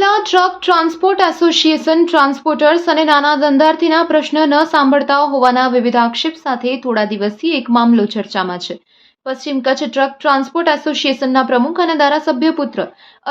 જિલ્લા truck transport association ટ્રાન્સપોર્ટર્સ અને નાના ધંધાર્થીના પ્રશ્ન ન સાંભળતા હોવાના વિવિધ આક્ષેપ સાથે થોડા દિવસથી એક મામલો ચર્ચામાં છે. પશ્ચિમ કચ્છ ટ્રક ટ્રાન્સપોર્ટ એસોસિએશનના પ્રમુખ અને ધારાસભ્ય પુત્ર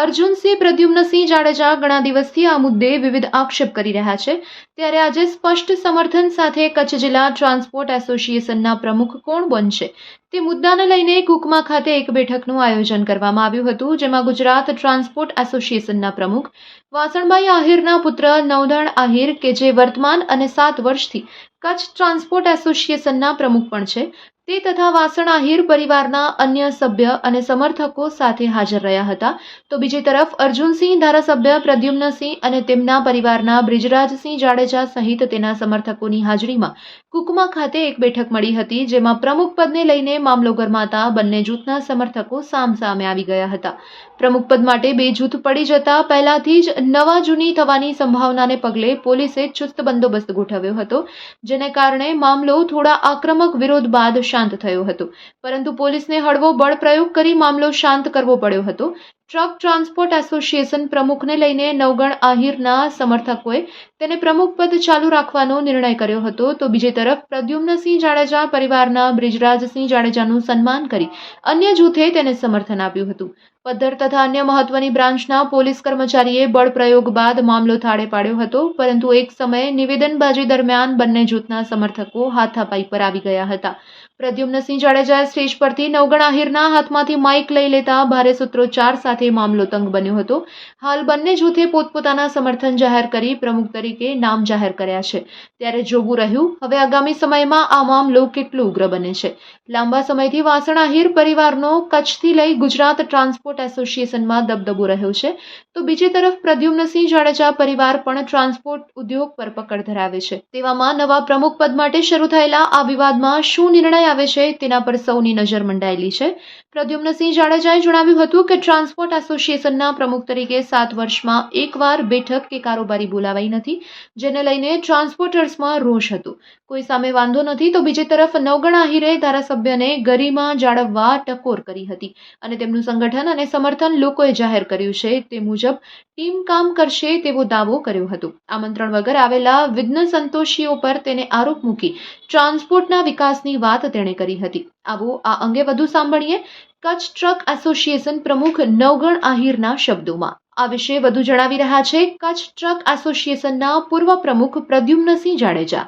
અર્જુનસિંહ પ્રદ્યુમ્નસિંહ જાડેજા ઘણા દિવસથી આ મુદ્દે વિવિધ આક્ષેપ કરી રહ્યા છે. ત્યારે આજે સ્પષ્ટ સમર્થન સાથે કચ્છ જિલ્લા ટ્રાન્સપોર્ટ એસોસિએશનના પ્રમુખ કોણ બનશે? તે મુદ્દાને લઈને કુકમા ખાતે એક બેઠકનું આયોજન કરવામાં આવ્યું હતું, જેમાં ગુજરાત ટ્રાન્સપોર્ટ એસોસિએશનના પ્રમુખ વાસણભાઈ આહિરના પુત્ર નવદણ આહિર, કે જે વર્તમાન અને સાત વર્ષથી કચ્છ ટ્રાન્સપોર્ટ એસોસિએશનના પ્રમુખ પણ છે. તે તથા વાસણ આહિર પરિવારના અન્ય સભ્ય અને સમર્થકો સાથે હાજર રહ્યા હતા. તો બીજી તરફ અર્જુનસિંહ ધારાસભ્ય પ્રદ્યુમ્નસિંહ અને તેમના પરિવારના બ્રિજરાજસિંહ જાડેજા સહિત તેના સમર્થકોની હાજરીમાં કુકમા ખાતે એક બેઠક મળી હતી, જેમાં પ્રમુખ પદને લઈને મામલો ગરમાતા બંને જૂથના સમર્થકો સામસામે આવી ગયા હતા. પ્રમુખ પદ માટે બે જૂથ પડી જતા પહેલાથી જ નવા જૂની થવાની સંભાવનાને પગલે પોલીસે ચુસ્ત બંદોબસ્ત ગોઠવ્યો હતો, જેને કારણે મામલો થોડા આક્રમક વિરોધ બાદ થયો હતો. પરંતુ પોલીસને હળવો બળ પ્રયોગ કરી મામલો શાંત કરવો પડ્યો હતો. ટ્રક ટ્રાન્સપોર્ટ એસોસિએશન પ્રમુખને લઈને નવગણ આહિરના સમર્થકોએ તેને પ્રમુખ પદ ચાલુ રાખવાનો નિર્ણય કર્યો હતો. તો બીજી તરફ પ્રદ્યુમ્નસિંહ જાડેજા પરિવારના બ્રિજરાજસિંહ જાડેજાનું સન્માન કરી અન્ય જૂથે તેને સમર્થન આપ્યું હતું. પદ્ધર તથા અન્ય મહત્વની બ્રાન્ચના પોલીસ કર્મચારીએ બળ પ્રયોગ બાદ મામલો થાળે પાડ્યો હતો. પરંતુ એક સમયે નિવેદનબાજી દરમિયાન બંને જૂથના સમર્થકો હાથાપાઈ પર આવી ગયા હતા. પ્રદ્યુમ્નસિંહ જાડેજાએ સ્ટેજ પરથી નવગણ આહિરના હાથમાંથી માઇક લઈ લેતા ભારે સૂત્રોચ્ચાર સાથે મામલો તંગ બન્યો હતો. હાલ બંને જૂથે પોતપોતાના સમર્થન જાહેર કરી પ્રમુખ તરીકે નામ જાહેર કર્યા છે. ત્યારે જોવું રહ્યું, હવે આગામી સમયમાં આ મામલો કેટલો ઉગ્ર બને છે. લાંબા સમયથી વાસણ આહિર પરિવારનો કચ્છથી લઈ ગુજરાત ટ્રાન્સપોર્ટ એસોસિએશનમાં દબદબો રહ્યો છે. તો બીજી તરફ પ્રદ્યુમ્નસિંહ જાડેજા પરિવાર પણ ટ્રાન્સપોર્ટ ઉદ્યોગ પર પકડ ધરાવે છે. તેવામાં નવા પ્રમુખ પદ માટે શરૂ થયેલા આ વિવાદમાં શું નિર્ણય આવે છે તેના પર સૌની નજર મંડાયેલી છે. પ્રદ્યુમ્નસિંહ જાડેજાએ જણાવ્યું હતું કે ટ્રાન્સપોર્ટ એસોસિએશનના પ્રમુખ તરીકે સાત વર્ષમાં એકવાર બેઠક કે કારોબારી બોલાવાઈ નથી, જેને લઈને ટ્રાન્સપોર્ટર્સમાં રોષ હતો. કોઈ સામે વાંધો નથી તો બીજી તરફ નવગણ આહિરે ધારાસભ્યને ગરિમા જાળવવા ટકોર કરી હતી અને તેમનું સંગઠન અને સમર્થન લોકોએ જાહેર કર્યું છે તે મુજબ ટીમ કામ કરશે તેવો દાવો કર્યો હતો. આમંત્રણ વગર આવેલા વિઘ્ન સંતોષીઓ પર તેને આરોપ મૂકી ટ્રાન્સપોર્ટના વિકાસની વાત તેણે કરી હતી. આવો આ અંગે વધુ સાંભળીએ કચ્છ ટ્રક એસોસિએશન પ્રમુખ નવગણ આહિરના શબ્દોમાં. આ વિશે વધુ જણાવી રહ્યા છે કચ્છ ટ્રક એસોસિએશનના પૂર્વ પ્રમુખ પ્રદ્યુમ્નસિંહ જાડેજા.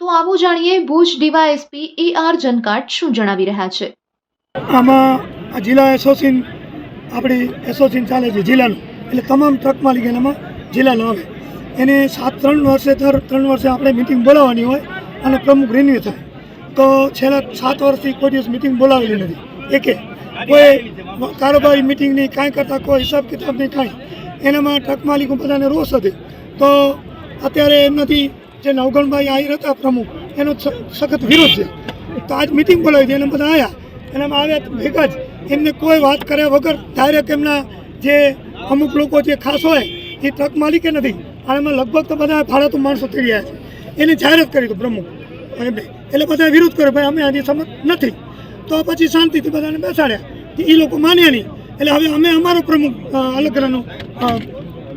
તો આવું જાણીએ Bhuj DYSP A R Jankat શું જણાવી રહ્યા છે? આમાં જિલ્લા એસોસિએશન, આપણી એસોસિએશન ચાલે છે જિલ્લાનું. એટલે તમામ ટ્રક માલિક એનામાં જિલ્લાનો આવે એને સાત, ત્રણ વર્ષે દર ત્રણ વર્ષે આપણે મિટિંગ બોલાવવાની હોય અને પ્રમુખ રિન્યુ થાય. તો છેલ્લા સાત વર્ષથી કોઈ દિવસ મિટિંગ બોલાવેલી નથી. એકે કોઈ કારોબારી મિટિંગ નહીં, કાંઈ કરતાં કોઈ હિસાબ કિતાબ નહીં, કાંઈ. એનામાં ટ્રક માલિકો બધાને રોષ હતી તો અત્યારે એમનાથી જે નવગણભાઈ આવી હતા પ્રમુખ, એનો સખત વિરોધ છે. તો આજ મિટિંગ બોલાવી હતી, એને બધા આવ્યા એનામાં આવ્યા ભેગા જ. એમને કોઈ વાત કર્યા વગર ડાયરેક્ટ એમના જે અમુક લોકો જે ખાસ હોય, એ ટ્રક માલિકે નથી. અને એમાં લગભગ તો બધા ભાડાતુ માણસો થઈ ગયા છે. એને જાહેરાત કરી હતું પ્રમુખ. એટલે બધા વિરોધ કર્યો, ભાઈ, અમે આની સમજ નથી. તો પછી શાંતિથી બધાને બેસાડ્યા. એ લોકો માન્યા નહીં. એટલે હવે અમે અમારો પ્રમુખ અલગ ગ્રહનો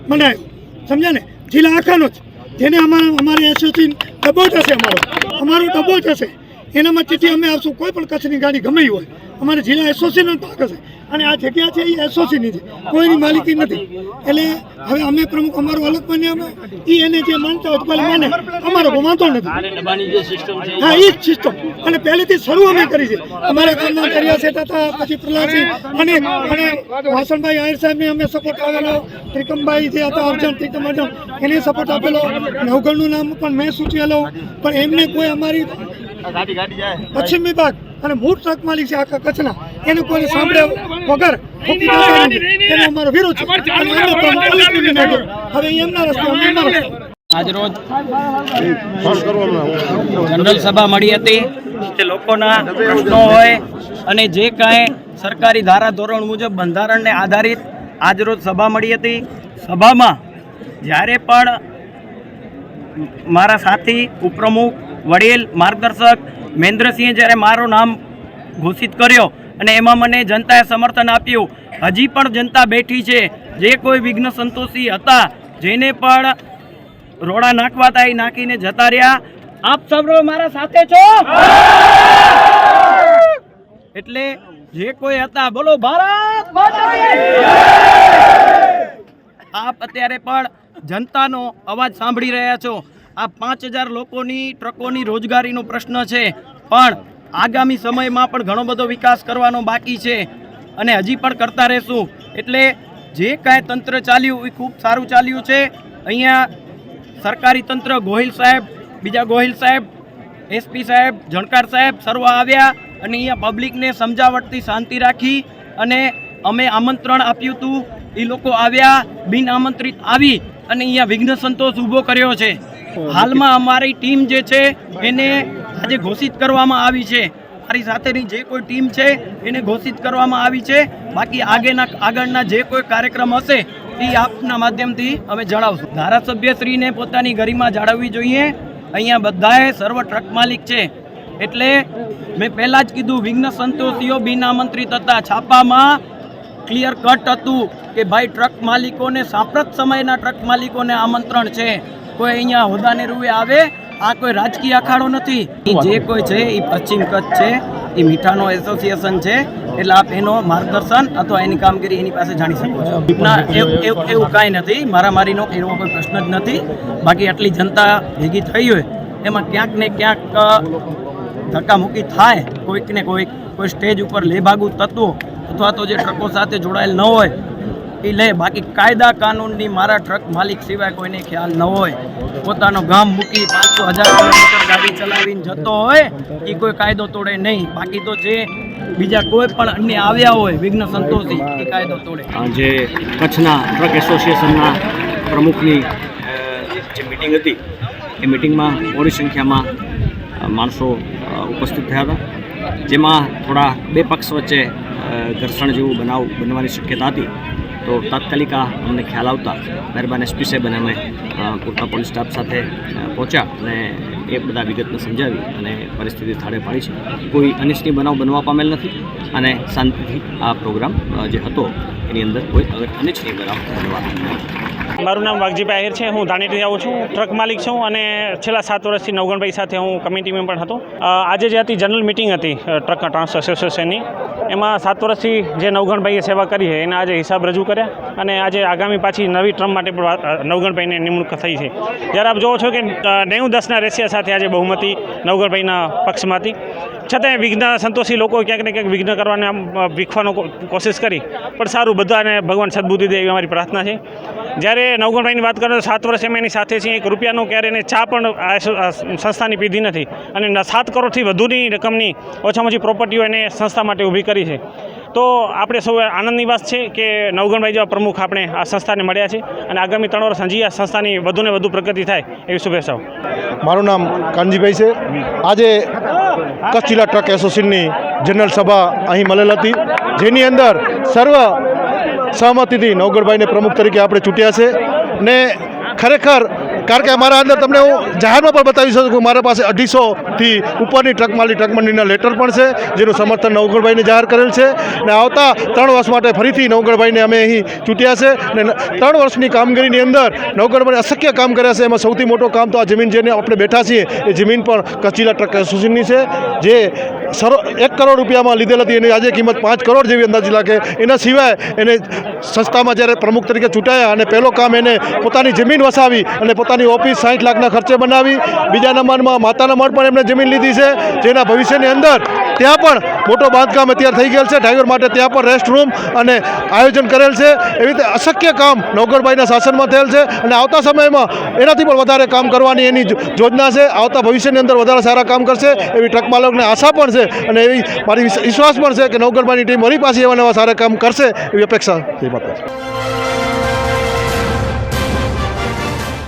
બનાવ્યો સમજ્યા ને? જિલ્લા આખાનો જ. જેને અમારા, અમારી એસોસિએશન ડબ્બો હશે અમારો. અમારો ડબ્બો હશે એનામાં ચિઠ્ઠી અમે આપશું. કોઈ પણ કચ્છની ગાડી ગમે હોય અમારે જિલ્લા એસોસિએશન ભાગ હશે. અને આ જગ્યા છે એ એસોસિએશનની છે. કોઈની માલિકી નથી. એટલે હવે અમે પ્રમુખ અમારો અલગ બને અમે. એ એને જે માનતા હોય ભલે માને. અમારો વાંધો નથી. હા એ જ સિસ્ટમ અને પહેલેથી શરૂ અમે કરી છે. અમારા ગામના દરિયા શેઠ હતા પછી પ્રહલાદસિંહ અને અને વાસણભાઈ આહિર સાહેબને અમે સપોર્ટ આપેલો. ત્રિકમભાઈ જે હતા અર્જન ત્રિકમ અર્જન એને સપોર્ટ આપેલો. નવગણનું નામ પણ મેં સૂચવેલો. પણ એમને કોઈ અમારી પશ્ચિમ વિભાગ અને મૂળ ટ્રક માલિક છે આખા કચ્છના. એને કોઈને સાંભળ્યા વગર ફૂંકી દેવાનું નથી. એનો અમારો વિરોધ છે. હવે એમના રસ્તે અમે એમના રસ્તે. આજરોજ જનરલ સભા મળી હતી. કે લોકોના પ્રશ્નો હોય અને જે કાંઈ સરકારી ધારા ધોરણ મુજબ બંધારણને આધારિત આજરોજ સભા મળી હતી. સભામાં જ્યારે પણ મારા સાથી ઉપપ્રમુખ વડીલ માર્ગદર્શક મહેન્દ્રસિંહે જ્યારે મારું નામ ઘોષિત કર્યો અને એમાં મને જનતાએ સમર્થન આપ્યું, હજી પણ જનતા બેઠી છે. જે કોઈ વિઘ્ન સંતોષી હતા, જેને પણ રોડા નાખવા તાઈ નાખીને જતા રહ્યા. આપ સૌ મારા સાથે છો? એટલે જે કોઈ હતા, બોલો, ભારત આપ અત્યારે પણ જનતાનો અવાજ સાંભળી રહ્યા છો. આ પાંચ હજાર લોકોની, ટ્રકોની રોજગારીનો પ્રશ્ન છે. પણ આગામી સમયમાં પણ ઘણો બધો વિકાસ કરવાનો બાકી છે. અને હજી પણ કરતા રહેશું. એટલે જે કાંઈ તંત્ર ચાલ્યું, એ ખૂબ સારું ચાલ્યું છે. અહીંયા સરકારી તંત્ર, ગોહિલ સાહેબ, બીજા ગોહિલ સાહેબ, એસપી સાહેબ, જણકાર સાહેબ સર્વ આવ્યા અને અહીંયા પબ્લિકને સમજાવટથી શાંતિ રાખી અને અમે આમંત્રણ આપ્યું હતું. એ લોકો આવ્યા, બિન આમંત્રિત આવી અને અહીંયા વિઘ્ન સંતોષ ઊભો કર્યો છે. હાલમાં અમારી ટીમ જે છે, એને આજે ઘોષિત કરવામાં આવી છે. મારી સાથેની જે કોઈ ટીમ છે, એને ઘોષિત કરવામાં આવી છે. બાકી આગળના આગળના જે કોઈ કાર્યક્રમ હશે, એ આપના માધ્યમથી અમે જણાવશું. ધારાસભ્યશ્રીને પોતાની ગરિમા જાળવવી જોઈએ. અહીંયા બધાએ સર્વ ટ્રક માલિક છે. એટલે મેં પહેલાં જ કીધું, વિઘ્ન સંતોષીઓ બિન આમંત્રિત હતા છાપામાં ક્લિયર કટ હતું કે ભાઈ, ટ્રક માલિકોને સાંપ્રત સમયના ટ્રક માલિકોને આમંત્રણ છે. કોઈ અહીંયા હોદાને રૂએ આવે, આ કોઈ રાજકીય અખાડો નથી. જે કોઈ છે એ પશ્ચિમ કચ્છ છે એ મીઠાનો એસોસિએશન છે, એટલે આપ એનો માર્ગદર્શન અથવા એની કામગીરી એની પાસે જાણી શકો છો. ના, એવું કાંઈ નથી. મારામારીનો એવો કોઈ પ્રશ્ન જ નથી. બાકી આટલી જનતા ભેગી થઈ હોય, એમાં ક્યાંક ને ક્યાંક ધક્કામુક્કી થાય. કોઈક ને કોઈક, કોઈ સ્ટેજ ઉપર લેભાગુ તત્વો અથવા તો જે ટ્રકો સાથે જોડાયેલ ન હોય એ લે, બાકી કાયદા કાનૂનની મારા ટ્રક માલિક સિવાય કોઈને ખ્યાલ ન હોય. પોતાનો ગામ મૂકી પાંચસો હજાર કિલોમીટર ગાડી ચલાવીને જતો હોય, એ કોઈ કાયદો તોડે નહીં. બાકી તો જે બીજા કોઈ પણ અન્ય આવ્યા હોય, વિઘ્ન સંતોષી, એ કાયદો તોડે. જે કચ્છના ટ્રક એસોસિએશનના પ્રમુખની જે મિટિંગ હતી, એ મિટિંગમાં મોટી સંખ્યામાં માણસો ઉપસ્થિત થયા હતા. જેમાં થોડા બે પક્ષ વચ્ચે ઘર્ષણ જેવું બનાવ બનવાની શક્યતા હતી. તો તાત્કાલિક આ અમને ખ્યાલ આવતા મહેરબાન એસપી સાહેબ અને અમે પૂરતા પોલીસ સ્ટાફ સાથે પહોંચ્યા અને એ બધા વિગતને સમજાવી અને પરિસ્થિતિ થાળે પાડી છે. કોઈ અનિષ્ટની બનાવ બનવા પામેલ નથી અને શાંતિથી આ પ્રોગ્રામ જે હતો એની અંદર કોઈ અનિચ્છનીય બનાવ બનવા નહીં મારું નામ વાઘજીભાઈ આહિર છે. હું ધાનેટી આવું છું. ટ્રક માલિક છું અને છેલ્લા સાત વર્ષથી નવગણભાઈ સાથે હું કમિટી મેમ્બર હતો. આજે જે હતી જનરલ મિટિંગ હતી ટ્રક ટ્રાન્સ એસોસિએશનની. એમાં સાત વર્ષથી જે નવગણભાઈએ સેવા કરી છે, એના આજે હિસાબ રજૂ કર્યા અને આજે આગામી પાછી નવી ટ્રમ માટે પણ નવગણભાઈને નિમણૂક થઈ છે. જ્યારે આપ જોવો છો કે નેવું દસના રેશિયા સાથે આજે બહુમતી નવગણભાઈના પક્ષમાંથી છતાંય વિઘ્ન, સંતોષી લોકો ક્યાંક ને ક્યાંક વિઘ્ન કરવાને આમ વિખવાનો કોશિશ કરી. પણ સારું, બધાને ભગવાન સદબુદ્ધિ દે એવી અમારી પ્રાર્થના છે. જ્યારે નવગણભાઈની વાત કરો સાત વર્ષ અમે એની સાથે છીએ એક રૂપિયાનો ક્યારે એને ચા પણ આ સંસ્થાની પીધી નથી. અને સાત કરોડથી વધુની રકમની ઓછામાં ઓછી પ્રોપર્ટીઓ એને સંસ્થા માટે ઊભી કરી છે. તો આપણે સૌ આનંદની વાત છે કે નવગણભાઈ જેવા પ્રમુખ આપણે આ સંસ્થાને મળ્યા છે અને આગામી ત્રણ વર્ષ હજી આ સંસ્થાની વધુને વધુ પ્રગતિ થાય એવી શુભેચ્છાઓ. મારું નામ કાનજીભાઈ છે. આજે કચ્છ જિલ્લા ટ્રક એસોસિએશનની જનરલ સભા અહીં મળેલ હતી. જેની અંદર સર્વ સહમતિથી નવગઢભાઈને પ્રમુખ તરીકે આપણે ચૂંટ્યા છે. ને ખરેખર કારણ કે અમારા અંદર તમને હું જાહેરમાં પણ બતાવી શકું મારા પાસે અઢીસોથી ઉપરની ટ્રક માલી લેટર પણ છે, જેનું સમર્થન નવગઢભાઈને જાહેર કરેલ છે. ને આવતા ત્રણ વર્ષ માટે ફરીથી નવગઢભાઈને અમે અહીં ચૂંટ્યા છે. ને ત્રણ વર્ષની કામગીરીની અંદર નવગઢભાઈ અશક્ય કામ કર્યા છે. એમાં સૌથી મોટું કામ તો આ જમીન જેને આપણે બેઠા છીએ, એ જમીન પણ કચ્છ ટ્રક એસોસિએશનની છે, જે સરો, એક કરોડ રૂપિયામાં લીધેલ હતી. એની આજે કિંમત પાંચ કરોડ જેવી અંદાજ લાગે. એના સિવાય એને સંસ્થામાં જ્યારે પ્રમુખ તરીકે ચૂંટાયા અને પહેલો કામ એને પોતાની જમીન વસાવી અને પોતાની ઓફિસ સાઠ લાખના ખર્ચે બનાવી. બીજા નંબરમાં માતાના મઢ પણ એમણે જમીન લીધી છે, જેના ભવિષ્યની અંદર ત્યાં પણ મોટો બાંધકામ અત્યારે થઈ ગયેલ છે. ડ્રાઈવર માટે ત્યાં પણ રેસ્ટ રૂમ અને આયોજન કરેલ છે. એવી રીતે અશક્ય કામ નવગરભાઈના શાસનમાં થયેલ છે અને આવતા સમયમાં એનાથી પણ વધારે કામ કરવાની એની યોજના છે. આવતા ભવિષ્યની અંદર વધારે સારા કામ કરશે એવી ટ્રક માલકને આશા પણ છે અને એવી મારી વિશ્વાસ પણ છે કે નવગરભાઈની ટીમ વળી પાછી એવા નવા સારા કામ કરશે એવી અપેક્ષા થઈ માત્ર